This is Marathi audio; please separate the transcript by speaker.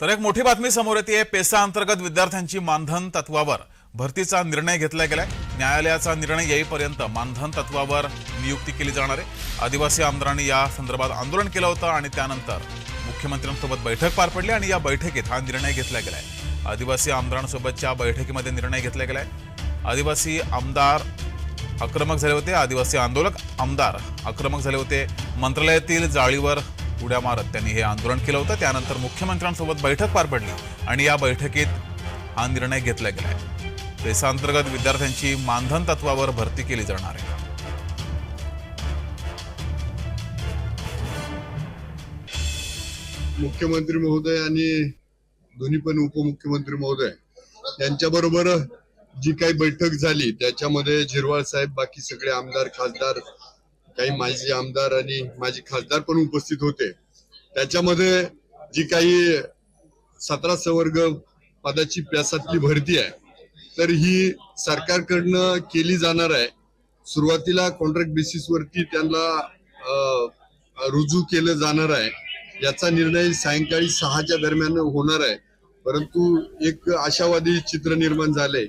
Speaker 1: तर एक मोठी बातमी समोर येते. पेसा अंतर्गत विद्यार्थ्यांची मानधन तत्वावर भरतीचा निर्णय घेतला गेलाय. न्यायालयाचा निर्णय येईपर्यंत मानधन तत्वावर नियुक्ती केली जाणार आहे. आदिवासी आमदारांनी या संदर्भात आंदोलन केलं होतं आणि त्यानंतर मुख्यमंत्र्यांसोबत बैठक पार पडली आणि या बैठकीत हा निर्णय घेतला गेलाय. आदिवासी आमदारांसोबतच्या बैठकीमध्ये निर्णय घेतला गेलाय. आदिवासी आमदार आक्रमक झाले होते. आदिवासी आंदोलक आमदार आक्रमक झाले होते. मंत्रालयातील जाळीवर उड्या मारत त्यांनी हे आंदोलन केलं होतं. त्यानंतर मुख्यमंत्र्यांसोबत बैठक पार पडली आणि या बैठकीत हा निर्णय घेतला गेलाय देशांतर्गत विद्यार्थ्यांची मानधन तत्वावर भरती केली जाणार आहे.
Speaker 2: मुख्यमंत्री महोदय आणि दोन्ही पण उपमुख्यमंत्री महोदय यांच्याबरोबर जी काही बैठक झाली त्याच्यामध्ये झिरवाळ साहेब बाकी सगळे आमदार खासदार काही माजी आमदार आणि माजी खासदार पण उपस्थित होते. त्याच्यामध्ये जी काही सतरा सवर्ग पदाची प्यासातली भरती आहे तर ही सरकारकडनं केली जाणार आहे. सुरुवातीला कॉन्ट्रॅक्ट बेसिस वरती त्यांना रुजू केलं जाणार आहे. याचा निर्णय सायंकाळी सहाच्या दरम्यान होणार आहे. परंतु एक आशावादी चित्र निर्माण झालंय.